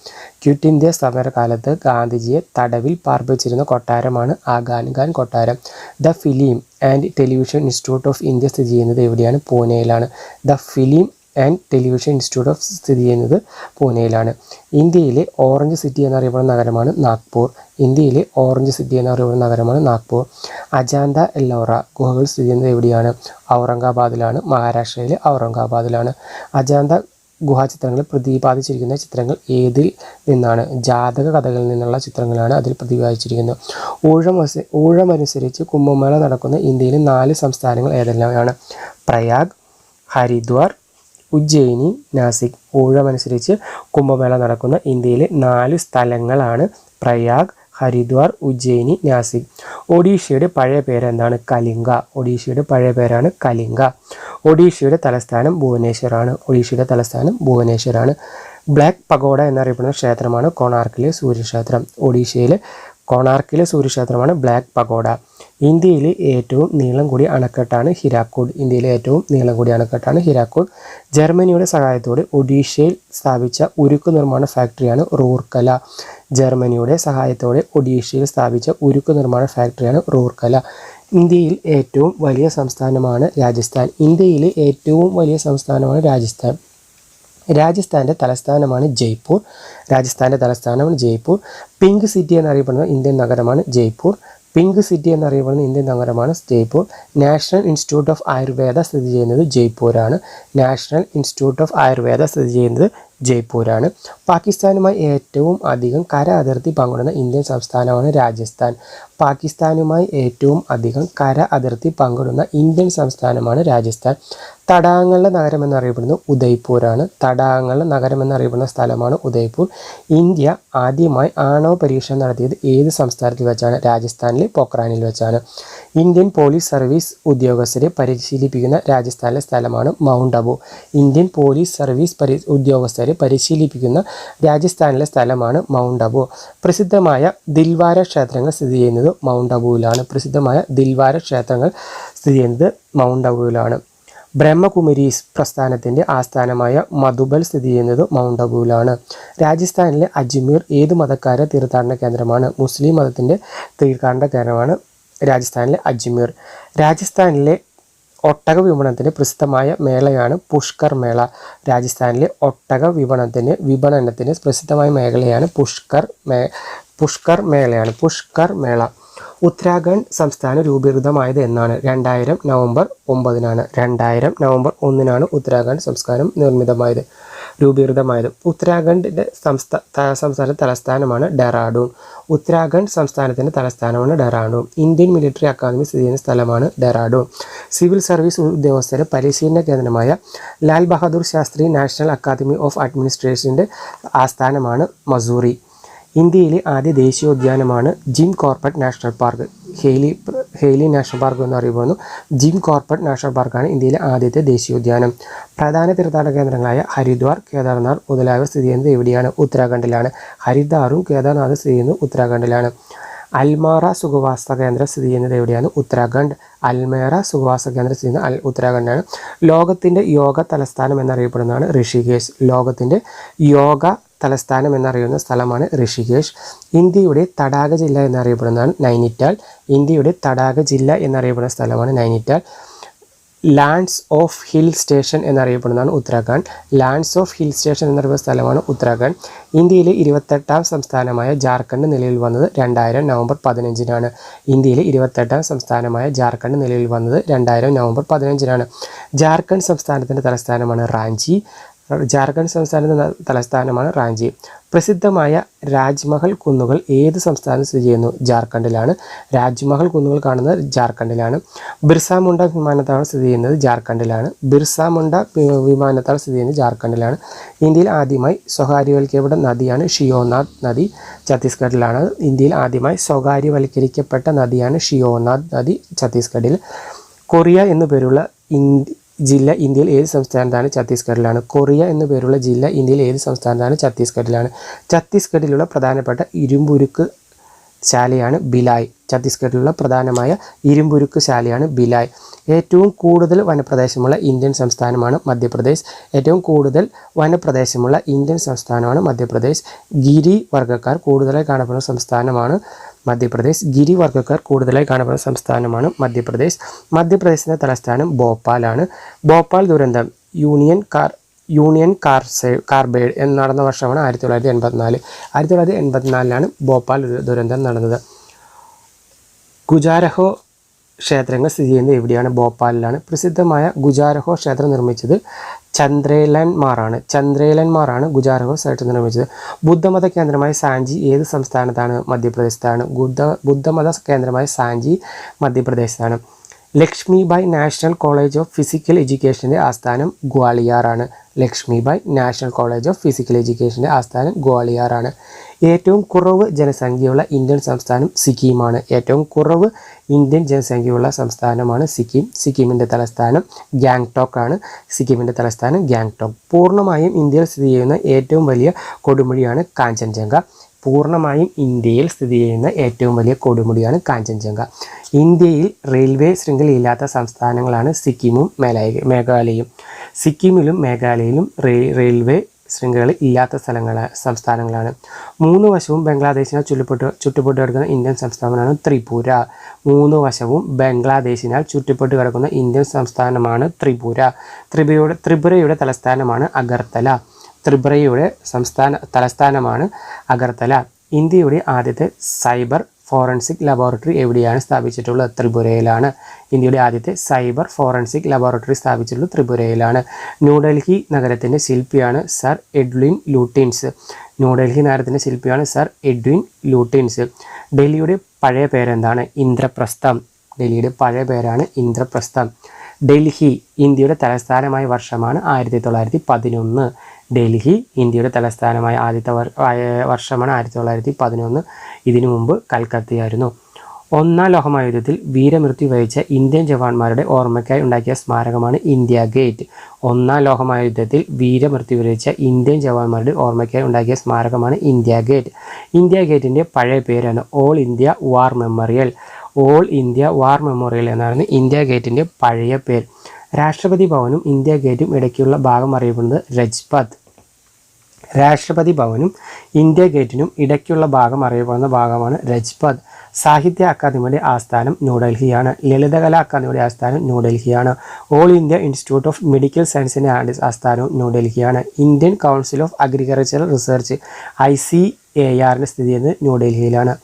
ക്യൂറ്റ് ഇന്ത്യ സമരകാലത്ത് ഗാന്ധിജിയെ തടവിൽ പാർപ്പിച്ചിരുന്ന കൊട്ടാരമാണ് ആഗാൻ ഖാൻ കൊട്ടാരം. The film and television institute of India സ്ഥിതി ചെയ്യുന്നത് എവിടെയാണ്? പൂനെയിലാണ്. The film and television institute of സ്ഥിതി ചെയ്യുന്നത് പൂനെയിലാണ്. ഇന്ത്യയിലെ ഓറഞ്ച് സിറ്റി എന്നറിയപ്പെടുന്ന നഗരമാണ് നാഗ്പൂർ. ഇന്ത്യയിലെ ഓറഞ്ച് സിറ്റി എന്നറിയപ്പെടുന്ന നഗരമാണ് നാഗ്പൂർ. അജാന്ത എല്ലോറ ഗുഹകൾ സ്ഥിതി ചെയ്യുന്നത് എവിടെയാണ്? ഔറംഗാബാദിലാണ്. മഹാരാഷ്ട്രയിലെ ഔറംഗാബാദിലാണ്. അജാന്ത ഗുഹാചിത്രങ്ങളിൽ പ്രതിപാദിച്ചിരിക്കുന്ന ചിത്രങ്ങൾ ഏതിൽ നിന്നാണ്? ജാതക കഥകളിൽ നിന്നുള്ള ചിത്രങ്ങളാണ് അതിൽ പ്രതിപാദിച്ചിരിക്കുന്നത്. ഊഴം ഊഴമനുസരിച്ച് കുംഭമേള നടക്കുന്ന ഇന്ത്യയിലെ നാല് സംസ്ഥാനങ്ങൾ ഏതെല്ലാമാണ്? പ്രയാഗ് ഹരിദ്വാർ ഉജ്ജയിനി നാസിക് ഊഴമനുസരിച്ച് കുംഭമേള നടക്കുന്ന ഇന്ത്യയിലെ നാല് സ്ഥലങ്ങളാണ് പ്രയാഗ് ഹരിദ്വാർ ഉജ്ജയിനി നാസിക്. ഒഡീഷയുടെ പഴയ പേരെന്താണ്? കലിംഗ. ഒഡീഷയുടെ പഴയ പേരാണ് കലിംഗ. ഒഡീഷയുടെ തലസ്ഥാനം ഭുവനേശ്വറാണ്. ഒഡീഷയുടെ തലസ്ഥാനം ഭുവനേശ്വറാണ്. ബ്ലാക്ക് പഗോഡ എന്നറിയപ്പെടുന്ന ക്ഷേത്രമാണ് കൊണാർക്കിലെ സൂര്യക്ഷേത്രം. ഒഡീഷയിലെ കൊണാർക്കിലെ സൂര്യക്ഷേത്രമാണ് ബ്ലാക്ക് പഗോഡ. ഇന്ത്യയിലെ ഏറ്റവും നീളം കൂടിയ അണക്കെട്ടാണ് ഹിരാക്കോട്. ഇന്ത്യയിലെ ഏറ്റവും നീളം കൂടിയ അണക്കെട്ടാണ് ഹിരാക്കോട്. ജർമ്മനിയുടെ സഹായത്തോടെ ഒഡീഷയിൽ സ്ഥാപിച്ച ഉരുക്ക് നിർമ്മാണ ഫാക്ടറിയാണ് റൂർക്കല. ജർമ്മനിയുടെ സഹായത്തോടെ ഒഡീഷയിൽ സ്ഥാപിച്ച ഉരുക്ക് നിർമ്മാണ ഫാക്ടറിയാണ് റൂർക്കല. ഇന്ത്യയിൽ ഏറ്റവും വലിയ സംസ്ഥാനമാണ് രാജസ്ഥാൻ. ഇന്ത്യയിലെ ഏറ്റവും വലിയ സംസ്ഥാനമാണ് രാജസ്ഥാൻ. രാജസ്ഥാന്റെ തലസ്ഥാനമാണ് ജയ്പൂർ. രാജസ്ഥാന്റെ തലസ്ഥാനമാണ് ജയ്പൂർ. പിങ്ക് സിറ്റി എന്നറിയപ്പെടുന്ന ഇന്ത്യൻ നഗരമാണ് ജയ്പൂർ. പിങ്ക് സിറ്റി എന്നറിയപ്പെടുന്ന ഇന്ത്യൻ നഗരമാണ് Jaipur national institute of Ayurveda സ്ഥിതി ചെയ്യുന്നത് ജയ്പൂരാണ്. നാഷണൽ ഇൻസ്റ്റിറ്റ്യൂട്ട് ഓഫ് ആയുർവേദ സ്ഥിതി ചെയ്യുന്നത് ജയ്പൂരാണ്. പാകിസ്ഥാനുമായി ഏറ്റവും അധികം കര അതിർത്തി പങ്കിടുന്ന ഇന്ത്യൻ സംസ്ഥാനമാണ് രാജസ്ഥാൻ. പാകിസ്ഥാനുമായി ഏറ്റവും അധികം കര അതിർത്തി പങ്കിടുന്ന ഇന്ത്യൻ സംസ്ഥാനമാണ് രാജസ്ഥാൻ. തടാകങ്ങളുടെ നഗരം എന്നറിയപ്പെടുന്നത് ഉദയ്പൂരാണ്. തടാകങ്ങളുടെ നഗരം എന്നറിയപ്പെടുന്ന സ്ഥലമാണ് ഉദയ്പൂർ. ഇന്ത്യ ആദ്യമായി ആണവ പരീക്ഷ നടത്തിയത് ഏത് സംസ്ഥാനത്തിൽ വെച്ചാണ്? രാജസ്ഥാനിലെ പൊക്രാനിൽ വെച്ചാണ്. ഇന്ത്യൻ പോലീസ് സർവീസ് ഉദ്യോഗസ്ഥരെ പരിശീലിപ്പിക്കുന്ന രാജസ്ഥാനിലെ സ്ഥലമാണ് mount Abu. Indian police service പരി ഉദ്യോഗസ്ഥരെ പരിശീലിപ്പിക്കുന്ന രാജസ്ഥാനിലെ സ്ഥലമാണ് മൗണ്ട് അബു. പ്രസിദ്ധമായ ദിൽവാര ക്ഷേത്രങ്ങൾ സ്ഥിതി ചെയ്യുന്നത് മൗണ്ട് അബുവിലാണ്. പ്രസിദ്ധമായ ദിൽവാര ക്ഷേത്രങ്ങൾ സ്ഥിതി ചെയ്യുന്നത് മൗണ്ട് അബുവിലാണ്. ബ്രഹ്മകുമരീസ് പ്രസ്ഥാനത്തിന്റെ ആസ്ഥാനമായ മധുബൽ സ്ഥിതി ചെയ്യുന്നത് മൗണ്ട് അബുവിലാണ് രാജസ്ഥാനിലെ അജ്മീർ ഏത് മതക്കാരുടെ തീർത്ഥാടന കേന്ദ്രമാണ്? മുസ്ലിം മതത്തിന്റെ തീർത്ഥാടന കേന്ദ്രമാണ് രാജസ്ഥാനിലെ അജ്മീർ. രാജസ്ഥാനിലെ ഒട്ടക വിപണനത്തിന്റെ പ്രസിദ്ധമായ മേളയാണ് പുഷ്കർ മേള. രാജസ്ഥാനിലെ ഒട്ടക വിപണനത്തിന് വിപണനത്തിന് പ്രസിദ്ധമായ മേഖലയാണ് പുഷ്കർ മേ പുഷ്കർ മേളയാണ് പുഷ്കർ മേള. ഉത്തരാഖണ്ഡ് സംസ്ഥാനം രൂപീകൃതമായത് എന്നാണ്. രണ്ടായിരം നവംബർ ഒമ്പതിനാണ്. രണ്ടായിരം നവംബർ ഒന്നിനാണ് ഉത്തരാഖണ്ഡ് സംസ്കാരം നിർമ്മിതമായത്. രൂപീകൃതമായത്. ഉത്തരാഖണ്ഡിന്റെ സംസ്ഥാന സംസ്ഥാന തലസ്ഥാനമാണ് ഡെറാഡൂൺ. ഉത്തരാഖണ്ഡ് സംസ്ഥാനത്തിന്റെ തലസ്ഥാനമാണ് ഡെറാഡൂൺ. ഇന്ത്യൻ മിലിറ്ററി അക്കാദമി സ്ഥിതി ചെയ്യുന്ന സ്ഥലമാണ് ഡെറാഡൂൺ. സിവിൽ സർവീസ് ഉദ്യോഗസ്ഥരെ പരിശീലന കേന്ദ്രമായ Lal Bahadur Shastri national academy of അഡ്മിനിസ്ട്രേഷന്റെ ആസ്ഥാനമാണ് മസൂറി. ഇന്ത്യയിലെ ആദ്യ ദേശീയോദ്യാനമാണ് Jim Corbett national park. Hailey Hailey national park എന്ന് അറിയപ്പെടുന്നു ജിം കോർപ്പറേറ്റ് നാഷണൽ പാർക്കാണ് ഇന്ത്യയിലെ ആദ്യത്തെ ദേശീയോദ്യാനം. പ്രധാന തീർത്ഥാടന കേന്ദ്രങ്ങളായ ഹരിദ്വാർ കേദാർനാഥ് മുതലായവ സ്ഥിതി ചെയ്യുന്നത് എവിടെയാണ്? ഉത്തരാഖണ്ഡിലാണ്. ഹരിദ്വാറും കേദാർനാഥും സ്ഥിതി ചെയ്യുന്നത് ഉത്തരാഖണ്ഡിലാണ്. അൽമാറ സുഖവാസ കേന്ദ്രം സ്ഥിതി ചെയ്യുന്നത് എവിടെയാണ്? ഉത്തരാഖണ്ഡ്. അൽമേറ സുഖവാസ കേന്ദ്രം സ്ഥിതി ചെയ്യുന്നത് അൽ ഉത്തരാഖണ്ഡാണ്. ലോകത്തിന്റെ യോഗ തലസ്ഥാനം എന്നറിയപ്പെടുന്നതാണ് ഋഷികേശ്. ലോകത്തിന്റെ യോഗ തലസ്ഥാനം എന്നറിയുന്ന സ്ഥലമാണ് ഋഷികേശ്. ഇന്ത്യയുടെ തടാക ജില്ല എന്നറിയപ്പെടുന്നതാണ് നൈനിറ്റാൽ ഇന്ത്യയുടെ തടാക ജില്ല എന്നറിയപ്പെടുന്ന സ്ഥലമാണ് Nainital lands of hill station എന്നറിയപ്പെടുന്നതാണ് Uttarakhand. Lands of hill station എന്നറിയുന്ന സ്ഥലമാണ് ഉത്തരാഖണ്ഡ്. ഇന്ത്യയിലെ ഇരുപത്തെട്ടാം സംസ്ഥാനമായ ജാർഖണ്ഡ് നിലയിൽ വന്നത് രണ്ടായിരം നവംബർ പതിനഞ്ചിനാണ്. ഇന്ത്യയിലെ ഇരുപത്തെട്ടാം സംസ്ഥാനമായ ജാർഖണ്ഡ് നിലയിൽ വന്നത് രണ്ടായിരം നവംബർ പതിനഞ്ചിനാണ്. ജാർഖണ്ഡ് സംസ്ഥാനത്തിന്റെ തലസ്ഥാനമാണ് റാഞ്ചി. ജാർഖണ്ഡ് സംസ്ഥാനത്തിന്റെ തലസ്ഥാനമാണ് റാഞ്ചി. പ്രസിദ്ധമായ രാജ്മഹൽ കുന്നുകൾ ഏത് സംസ്ഥാനത്ത് സ്ഥിതി ചെയ്യുന്നു? ജാർഖണ്ഡിലാണ്. രാജ്മഹൽ കുന്നുകൾ കാണുന്നത് ജാർഖണ്ഡിലാണ്. ബിർസ മുണ്ട വിമാനത്താവളം സ്ഥിതി ചെയ്യുന്നത് ജാർഖണ്ഡിലാണ്. ബിർസ മുണ്ട വിമാനത്താവളം സ്ഥിതി ചെയ്യുന്നത് ജാർഖണ്ഡിലാണ്. ഇന്ത്യയിൽ ആദ്യമായി സ്വകാര്യവൽക്കരിക്കപ്പെട്ട നദിയാണ് ഷിയോനാഥ് നദി. ഛത്തീസ്ഗഡിലാണ്. ഇന്ത്യയിൽ ആദ്യമായി സ്വകാര്യവൽക്കരിക്കപ്പെട്ട നദിയാണ് ഷിയോനാഥ് നദി ഛത്തീസ്ഗഡിൽ. കൊറിയ എന്നു പേരുള്ള ഇന്ത്യ ജില്ല ഇന്ത്യയിൽ ഏത് സംസ്ഥാനത്താണ് ഛത്തീസ്ഗഡിലാണ്? കൊറിയ എന്നു പേരുള്ള ജില്ല ഇന്ത്യയിൽ ഏത് സംസ്ഥാനത്താണ് ഛത്തീസ്ഗഡിലാണ്? ഛത്തീസ്ഗഡിലുള്ള പ്രധാനപ്പെട്ട ഇരുമ്പുരുക്ക് ശാലയാണ് ബിലായ്. ഛത്തീസ്ഗഡിലുള്ള പ്രധാനമായ ഇരുമ്പുരുക്ക് ശാലയാണ് ബിലായ്. ഏറ്റവും കൂടുതൽ വനപ്രദേശമുള്ള ഇന്ത്യൻ സംസ്ഥാനമാണ് മധ്യപ്രദേശ്. ഏറ്റവും കൂടുതൽ വനപ്രദേശമുള്ള ഇന്ത്യൻ സംസ്ഥാനമാണ് മധ്യപ്രദേശ്. ഗിരി വർഗക്കാർ കൂടുതലായി കാണപ്പെടുന്ന സംസ്ഥാനമാണ് മധ്യപ്രദേശ്. ഗിരി വർഗക്കാർ കൂടുതലായി കാണപ്പെടുന്ന സംസ്ഥാനമാണ് മധ്യപ്രദേശ്. മധ്യപ്രദേശിന്റെ തലസ്ഥാനം ഭോപ്പാലാണ്. ഭോപ്പാൽ ദുരന്തം. യൂണിയൻ കാർ യൂണിയൻ കാർസേ കാർബൈഡ് എന്ന് നടന്ന വർഷമാണ് ആയിരത്തി തൊള്ളായിരത്തി എൺപത്തിനാല്. ആയിരത്തി തൊള്ളായിരത്തി എൺപത്തിനാലിലാണ് ഭോപ്പാൽ ദുരന്തം നടന്നത്. ഗുജാരഹോ ക്ഷേത്രങ്ങൾ സ്ഥിതി ചെയ്യുന്നത് എവിടെയാണ് ഭോപ്പാലിലാണ്. പ്രസിദ്ധമായ ഗുജാരഹോ ക്ഷേത്രം നിർമ്മിച്ചത് ചന്ദ്രേലന്മാരാണ് ചന്ദ്രേലന്മാരാണ് ഗുജാരഹോ ക്ഷേത്രം നിർമ്മിച്ചത്. ബുദ്ധമത കേന്ദ്രമായ സാഞ്ചി ഏത് സംസ്ഥാനത്താണ്? മധ്യപ്രദേശത്താണ്. ബുദ്ധ ബുദ്ധമത കേന്ദ്രമായ Sanchi മധ്യപ്രദേശത്താണ്. Lakshmibai national college of physical എഡ്യൂക്കേഷന്റെ ആസ്ഥാനം ഗ്വാളിയാറാണ്. Lakshmibai national college of physical എഡ്യൂക്കേഷന്റെ ആസ്ഥാനം ഗ്വാളിയാറാണ്. ഏറ്റവും കുറവ് ജനസംഖ്യയുള്ള ഇന്ത്യൻ സംസ്ഥാനം സിക്കിമാണ്. ഏറ്റവും കുറവ് ഇന്ത്യൻ ജനസംഖ്യയുള്ള സംസ്ഥാനമാണ് സിക്കിം. സിക്കിമിന്റെ തലസ്ഥാനം ഗാങ്ടോക്ക് ആണ് സിക്കിമിന്റെ തലസ്ഥാനം ഗാങ്ടോക്ക് പൂർണമായും ഇന്ത്യയിൽ സ്ഥിതി ചെയ്യുന്ന ഏറ്റവും വലിയ കൊടുമുടിയാണ് കാഞ്ചൻജംഗ. പൂർണമായും ഇന്ത്യയിൽ സ്ഥിതി ചെയ്യുന്ന ഏറ്റവും വലിയ കൊടുമുടിയാണ് കാഞ്ചൻജംഗ. ഇന്ത്യയിൽ റെയിൽവേ ശൃംഖലയില്ലാത്ത സംസ്ഥാനങ്ങളാണ് സിക്കിമും മേലായ മേഘാലയയും. സിക്കിമിലും മേഘാലയയിലും റെയിൽവേ ശൃംഖല ഇല്ലാത്ത സ്ഥലങ്ങൾ സംസ്ഥാനങ്ങളാണ്. മൂന്ന് വശവും ബംഗ്ലാദേശിനാൽ ചുറ്റപ്പെട്ട് ചുറ്റപ്പെട്ട് കിടക്കുന്ന ഇന്ത്യൻ സംസ്ഥാനമാണ് ത്രിപുര. മൂന്ന് വശവും ബംഗ്ലാദേശിനാൽ ചുറ്റപ്പെട്ട് കിടക്കുന്ന ഇന്ത്യൻ സംസ്ഥാനമാണ് ത്രിപുര. ത്രിപുരയുടെ ത്രിപുരയുടെ തലസ്ഥാനമാണ് അഗർത്തല. ത്രിപുരയുടെ സംസ്ഥാന തലസ്ഥാനമാണ് അഗർത്തല. ഇന്ത്യയുടെ ആദ്യത്തെ സൈബർ ഫോറൻസിക് ലബോറട്ടറി എവിടെയാണ് സ്ഥാപിച്ചിട്ടുള്ളത്? ത്രിപുരയിലാണ്. ഇന്ത്യയുടെ ആദ്യത്തെ സൈബർ ഫോറൻസിക് ലബോറട്ടറി സ്ഥാപിച്ചിട്ടുള്ളത് ത്രിപുരയിലാണ്. ന്യൂഡൽഹി നഗരത്തിന്റെ ശില്പിയാണ് സർ എഡ്വിൻ ലൂട്ടിൻസ്. ന്യൂഡൽഹി നഗരത്തിന്റെ ശില്പിയാണ് സർ എഡ്വിൻ ലൂട്ടിൻസ്. ഡൽഹിയുടെ പഴയ പേരെന്താണ്? ഇന്ദ്രപ്രസ്ഥം. ഡൽഹിയുടെ പഴയ പേരാണ് ഇന്ദ്രപ്രസ്ഥം. ഡൽഹി ഇന്ത്യയുടെ തലസ്ഥാനമായ വർഷമാണ് ആയിരത്തി തൊള്ളായിരത്തി പതിനൊന്ന്. ഡൽഹി ഇന്ത്യയുടെ തലസ്ഥാനമായ ആദ്യത്തെ വർഷമാണ് ആയിരത്തി തൊള്ളായിരത്തി പതിനൊന്ന് ഇതിനു മുമ്പ് കൽക്കത്തയായിരുന്നു. ഒന്നാം ലോകമഹായുദ്ധത്തിൽ വീരമൃത്യു വഹിച്ച ഇന്ത്യൻ ജവാന്മാരുടെ ഓർമ്മയ്ക്കായി ഉണ്ടാക്കിയ സ്മാരകമാണ് ഇന്ത്യ ഗേറ്റ്. ഒന്നാം ലോകമഹായുദ്ധത്തിൽ വീരമൃത്യു വഹിച്ച ഇന്ത്യൻ ജവാന്മാരുടെ ഓർമ്മയ്ക്കായി ഉണ്ടാക്കിയ സ്മാരകമാണ് ഇന്ത്യ ഗേറ്റ്. ഇന്ത്യ ഗേറ്റിന്റെ പഴയ പേരാണ് all India war memorial. All India war memorial എന്നാണ് ഇന്ത്യ ഗേറ്റിന്റെ പഴയ പേര്. രാഷ്ട്രപതി ഭവനും ഇന്ത്യ ഗേറ്റും ഇടയ്ക്കുള്ള ഭാഗം അറിയപ്പെടുന്നത് രജ്പഥ് രാഷ്ട്രപതി ഭവനും ഇന്ത്യ ഗേറ്റിനും ഇടയ്ക്കുള്ള ഭാഗം അറിയപ്പെടുന്ന ഭാഗമാണ് രജ്പഥ് സാഹിത്യ അക്കാദമിയുടെ ആസ്ഥാനം ന്യൂഡൽഹിയാണ്. ലളിതകലാ അക്കാദമിയുടെ ആസ്ഥാനം ന്യൂഡൽഹിയാണ്. All India institute of medical സയൻസിന്റെ ആസ്ഥാനവും ന്യൂഡൽഹിയാണ്. Indian council of agricultural research I C A ആറിന്റെ സ്ഥിതി ചെയ്യുന്നത് ന്യൂഡൽഹിയിലാണ്.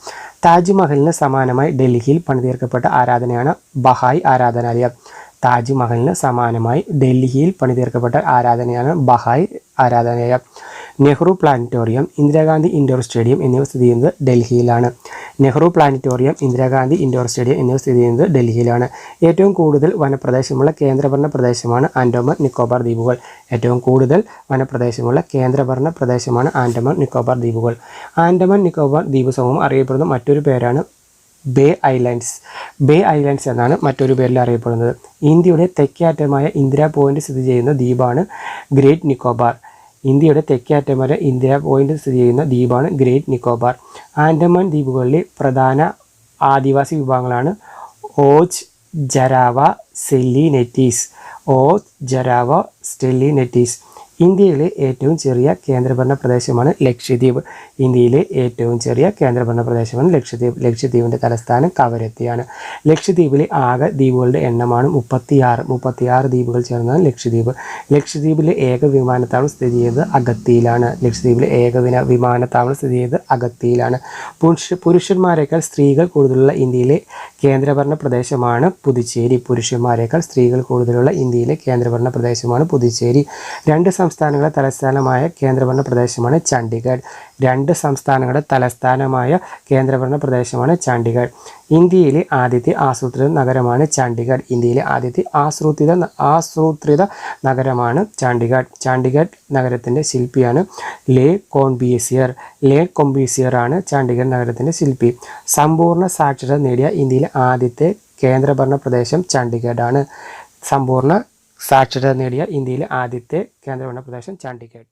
താജ്മഹലിന് സമാനമായി ഡൽഹിയിൽ പണിതീർക്കപ്പെട്ട ആരാധനയാണ് ബഹായ് ആരാധനാലയം. താജ്മഹലിന് സമാനമായി ഡൽഹിയിൽ പണിതീർക്കപ്പെട്ട ആരാധനയാണ് ബഹായ് ആരാധനാലയം Nehru planetarium Indira Gandhi indoor stadium എന്നിവ സ്ഥിതി ചെയ്യുന്നത് ഡൽഹിയിലാണ്. Nehru planetarium Indira Gandhi indoor stadium എന്നിവ സ്ഥിതി ചെയ്യുന്നത് ഡൽഹിയിലാണ്. ഏറ്റവും കൂടുതൽ വനപ്രദേശമുള്ള കേന്ദ്രഭരണ പ്രദേശമാണ് ആൻഡോമാൻ നിക്കോബാർ ദ്വീപുകൾ. ഏറ്റവും കൂടുതൽ വനപ്രദേശമുള്ള കേന്ദ്രഭരണ പ്രദേശമാണ് ആൻഡമാൻ നിക്കോബാർ ദ്വീപുകൾ. ആൻഡമാൻ നിക്കോബാർ ദ്വീപ് സമൂഹം അറിയപ്പെടുന്ന മറ്റൊരു പേരാണ് ബേ ഐലൻഡ്സ് ബേ ഐലൻഡ്സ് എന്നാണ് മറ്റൊരു പേരിൽ അറിയപ്പെടുന്നത്. ഇന്ത്യയുടെ തെക്കേ തെക്കേയറ്റമായ ഇന്ദിരാ പോയിന്റ് സ്ഥിതി ചെയ്യുന്ന ദ്വീപാണ് ഗ്രേറ്റ് നിക്കോബാർ ഇന്ത്യയുടെ തെക്കേ അറ്റമായ ഇന്ദിരാ പോയിന്റ് സ്ഥിതി ചെയ്യുന്ന ദ്വീപാണ് ഗ്രേറ്റ് നിക്കോബാർ ആൻഡമാൻ ദ്വീപുകളിലെ പ്രധാന ആദിവാസി വിഭാഗങ്ങളാണ് ഓച്ച് ജരാവ സെല്ലിനെറ്റീസ് ഓച്ച് ജരാവ സ്റ്റെല്ലിനെറ്റീസ് ഇന്ത്യയിലെ ഏറ്റവും ചെറിയ കേന്ദ്രഭരണ പ്രദേശമാണ് ലക്ഷദ്വീപ്. ഇന്ത്യയിലെ ഏറ്റവും ചെറിയ കേന്ദ്രഭരണ പ്രദേശമാണ് ലക്ഷദ്വീപ്. ലക്ഷദ്വീപിന്റെ തലസ്ഥാനം കവരത്തിയാണ്. ലക്ഷദ്വീപിലെ ആകെ ദ്വീപുകളുടെ എണ്ണമാണ് മുപ്പത്തിയാറ്. മുപ്പത്തിയാറ് ദ്വീപുകൾ ചേർന്നാണ് ലക്ഷദ്വീപ്. ലക്ഷദ്വീപിലെ ഏക വിമാനത്താവളം സ്ഥിതി ചെയ്തത് അഗത്തിയിലാണ്. ലക്ഷദ്വീപിലെ ഏക വിമാനത്താവളം സ്ഥിതി ചെയ്തത് അഗത്തിയിലാണ്. പുരുഷ പുരുഷന്മാരെക്കാൾ സ്ത്രീകൾ കൂടുതലുള്ള ഇന്ത്യയിലെ കേന്ദ്രഭരണ പ്രദേശമാണ് പുതുച്ചേരി. പുരുഷന്മാരെക്കാൾ സ്ത്രീകൾ കൂടുതലുള്ള ഇന്ത്യയിലെ കേന്ദ്രഭരണ പ്രദേശമാണ് പുതുച്ചേരി. രണ്ട് സംസ്ഥാനങ്ങളെ തലസ്ഥാനമായ കേന്ദ്രഭരണ പ്രദേശമാണ് ചണ്ഡീഗഡ്. രണ്ട് സംസ്ഥാനങ്ങളുടെ തലസ്ഥാനമായ കേന്ദ്രഭരണ പ്രദേശമാണ് ചണ്ഡീഗഡ്. ഇന്ത്യയിലെ ആദ്യത്തെ ആസൂത്രിത നഗരമാണ് ചണ്ഡീഗഡ്. ഇന്ത്യയിലെ ആദ്യത്തെ ആസൂത്രിത ആസൂത്രിത നഗരമാണ് ചണ്ഡീഗഡ്. ചണ്ഡീഗഡ് നഗരത്തിന്റെ ശില്പിയാണ് ലേ കോൺബിയസിയർ ലേ കോംബിയസിയർ ആണ് ചണ്ഡീഗഡ് നഗരത്തിന്റെ ശില്പി. സമ്പൂർണ സാക്ഷരത നേടിയ ഇന്ത്യയിലെ ആദ്യത്തെ കേന്ദ്രഭരണ പ്രദേശം ചണ്ഡീഗഡാണ്. സമ്പൂർണ സാക്ഷരത നേടിയ ഇന്ത്യയിലെ ആദ്യത്തെ കേന്ദ്രഭരണ പ്രദേശം ചണ്ഡീഗഡ്.